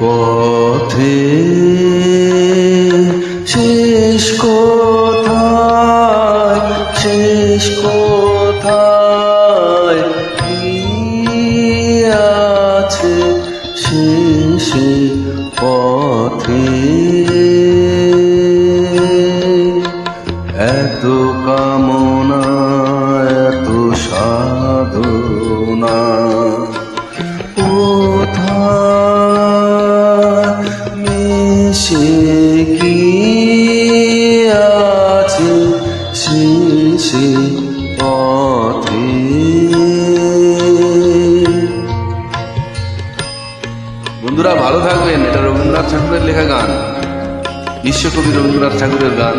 পথে। শেষ কোথায়? শেষ কোথায়? আছে শেষে পথে? এত কামনা শেষে পথে। বন্ধুরা ভালো থাকবেন। এটা রবীন্দ্রনাথ ঠাকুরের লেখা গান। বিশ্বকবি রবীন্দ্রনাথ ঠাকুরের গান।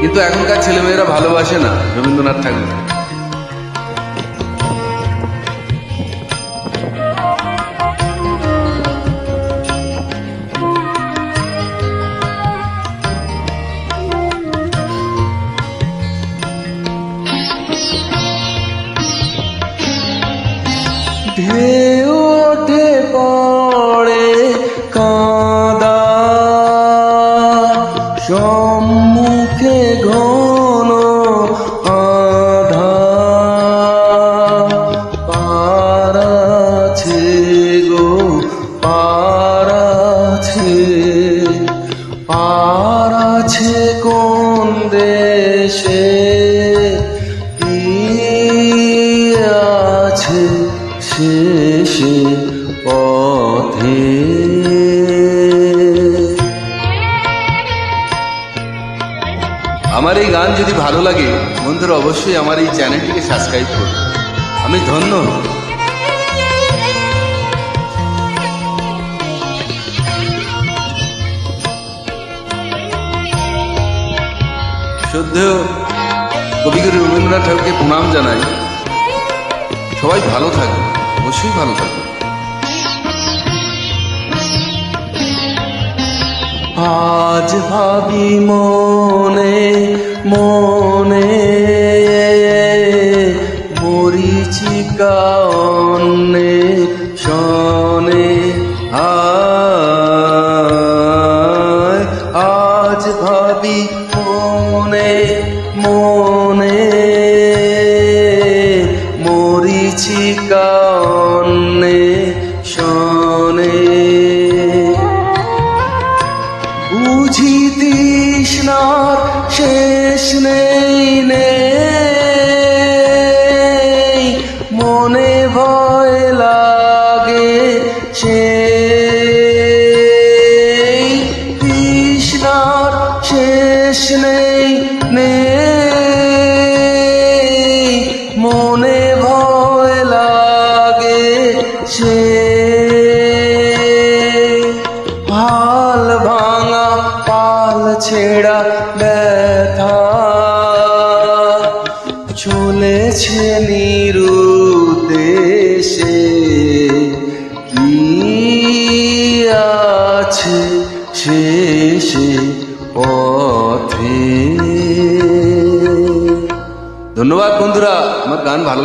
কিন্তু এখনকার ছেলেমেয়েরা ভালোবাসে না রবীন্দ্রনাথ ঠাকুর সম্মুখে আধা পারাছে গো পারাছে পারাছে কোন দেশে? আছে শেষে পথে? আমার এই গান যদি ভালো লাগে, বন্ধুরা অবশ্যই আমার এই চ্যানেলটিকে সাবস্ক্রাইব করুন। আমি ধন্য। শ্রদ্ধেয় কবিগুরু রবীন্দ্রনাথ ঠাকুরকে প্রণাম জানাই। সবাই ভালো থাকবে অবশ্যই ভালো থাকবে আজ ভাবি মনে ভাবি মনে মনে। মরিচিকা অন্নে শনে। বুঝি তৃষ্ণার শেষ নেই নেই। মনে ভয় লাগে সে শেষ নেই নেই। মনে ভয় লাগে সে। হাল ভাঙা, পাল ছেড়া ব্যথা। চলেছে নিরুদ্দেশে কি আছে শেষে? পথে। ধন্যবাদ বন্ধুরা আমার গান ভালো লাগে।